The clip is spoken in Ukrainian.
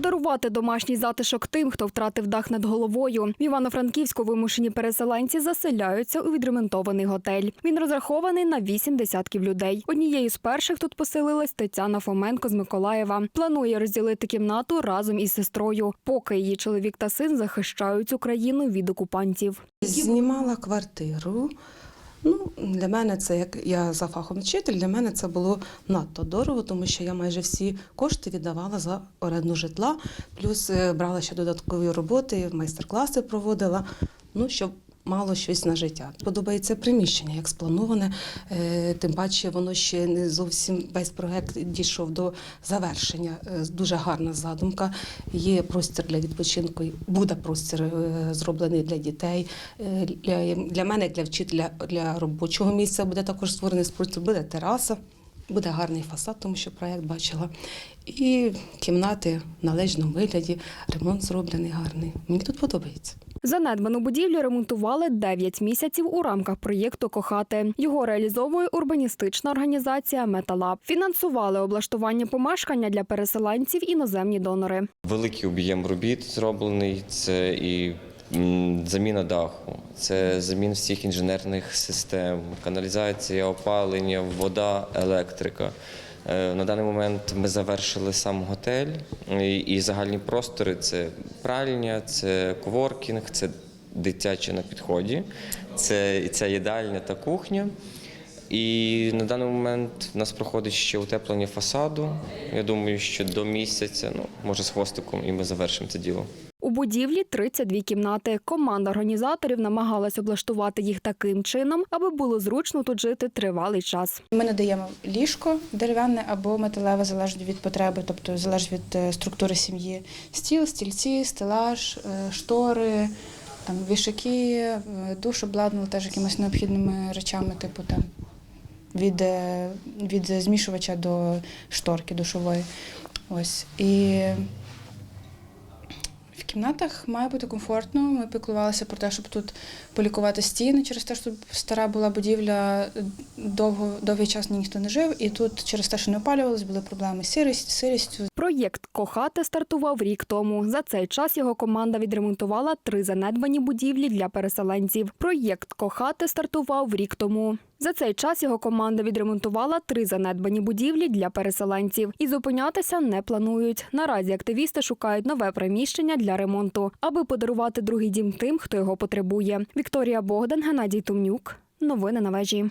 Подарувати домашній затишок тим, хто втратив дах над головою. В Івано-Франківську вимушені переселенці заселяються у відремонтований готель. Він розрахований на вісім десятків людей. Однією з перших тут поселилась Тетяна Фоменко з Миколаєва. Планує розділити кімнату разом із сестрою, поки її чоловік та син захищають Україну від окупантів. Знімала квартиру. Ну, для мене це як я за фахом вчитель, для мене це було надто дорого, тому що я майже всі кошти віддавала за оренду житла, плюс е, брала ще додаткові роботи, майстер-класи проводила. Ну, щоб мало щось на життя. Подобається приміщення, як сплановане. е, Тим паче, воно ще не зовсім весь проект дійшов до завершення. Е, Дуже гарна задумка. Є простір для відпочинку, буде простір е, зроблений для дітей. Для, мене, як для вчителя, для робочого місця буде також створений простір, буде тераса. Буде гарний фасад, тому що проєкт бачила. І кімнати в належному вигляді, ремонт зроблений гарний. Мені тут подобається. Занедбану будівлю ремонтували 9 місяців у рамках проєкту Кохати. Його реалізовує урбаністична організація Металаб. Фінансували облаштування помешкання для переселенців іноземні донори. Великий об'єм робіт зроблений. Це і заміна даху, це заміна всіх інженерних систем, каналізація, опалення, вода, електрика. Е, На даний момент ми завершили сам готель і, загальні простори це пральня, це коворкінг, це дитяче на підході, це ця їдальня та кухня. І на даний момент в нас проходить ще утеплення фасаду. Я думаю, що до місяця, ну може з хвостиком, і ми завершимо це діло. Будівлі 32 кімнати. Команда організаторів намагалась облаштувати їх таким чином, аби було зручно тут жити тривалий час. Ми надаємо ліжко дерев'яне або металеве залежно від потреби, тобто залежить від е, структури сім'ї. Стіл, стільці, стелаж, е, штори, там вішаки, е, душ обладнали теж якимись необхідними речами, типу там від, від змішувача до шторки душової. Ось. І кімнатах має бути комфортно. Ми піклувалися про те, щоб тут полікувати стіни через те, що стара була будівля, довго, довгий час ніхто не жив, і тут через те, що не опалювалися, були проблеми з сирістю, сирістю. Проєкт Кохати стартував рік тому. За цей час його команда відремонтувала три занедбані будівлі для переселенців. Проєкт Кохати стартував рік тому. За цей час його команда відремонтувала три занедбані будівлі для переселенців і зупинятися не планують. Наразі активісти шукають нове приміщення для ремонту, аби подарувати другий дім тим, хто його потребує. Вікторія Богдан, Геннадій Тумнюк. Новини на вежі.